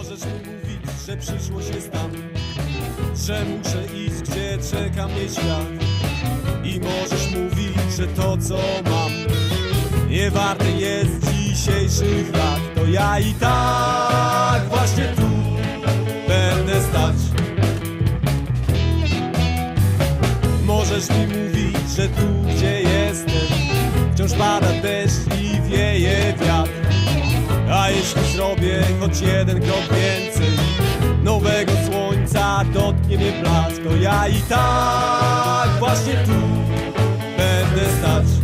Możesz mi mówić, że przyszłość jest tam Że muszę iść, gdzie czeka mnie świat. I możesz mówić, że to co mam Nie warte jest dzisiejszych lat. To ja i tak właśnie tu będę stać. Możesz mi mówić, że tu gdzie jestem Wciąż pada deszcz i wieje zrobię choć jeden krok więcej. Nowego słońca dotknie mnie blask To ja i tak właśnie tu będę stać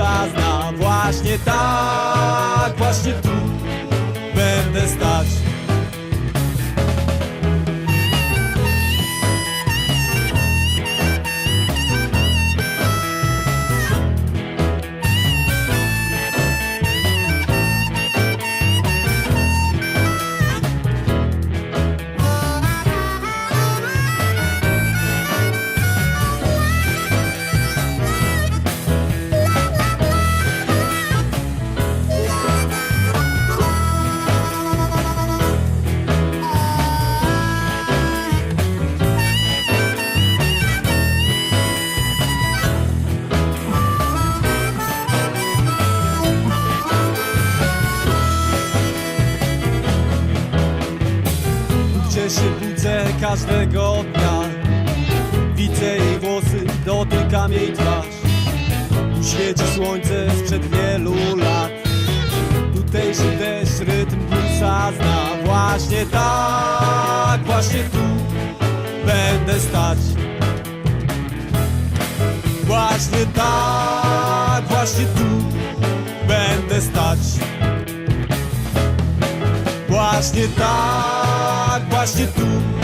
rytm bluesa zna Właśnie tak, właśnie tu będę stać Gdzie się budzę każdego dnia. Widzę jej włosy, dotykam jej twarz. Tu świeci słońce sprzed wielu lat. Tutejszy deszcz rytm bluesa zna. Właśnie tak, właśnie tu będę stać. Właśnie tak, właśnie tu będę stać. Właśnie tak, właśnie tu. będę stać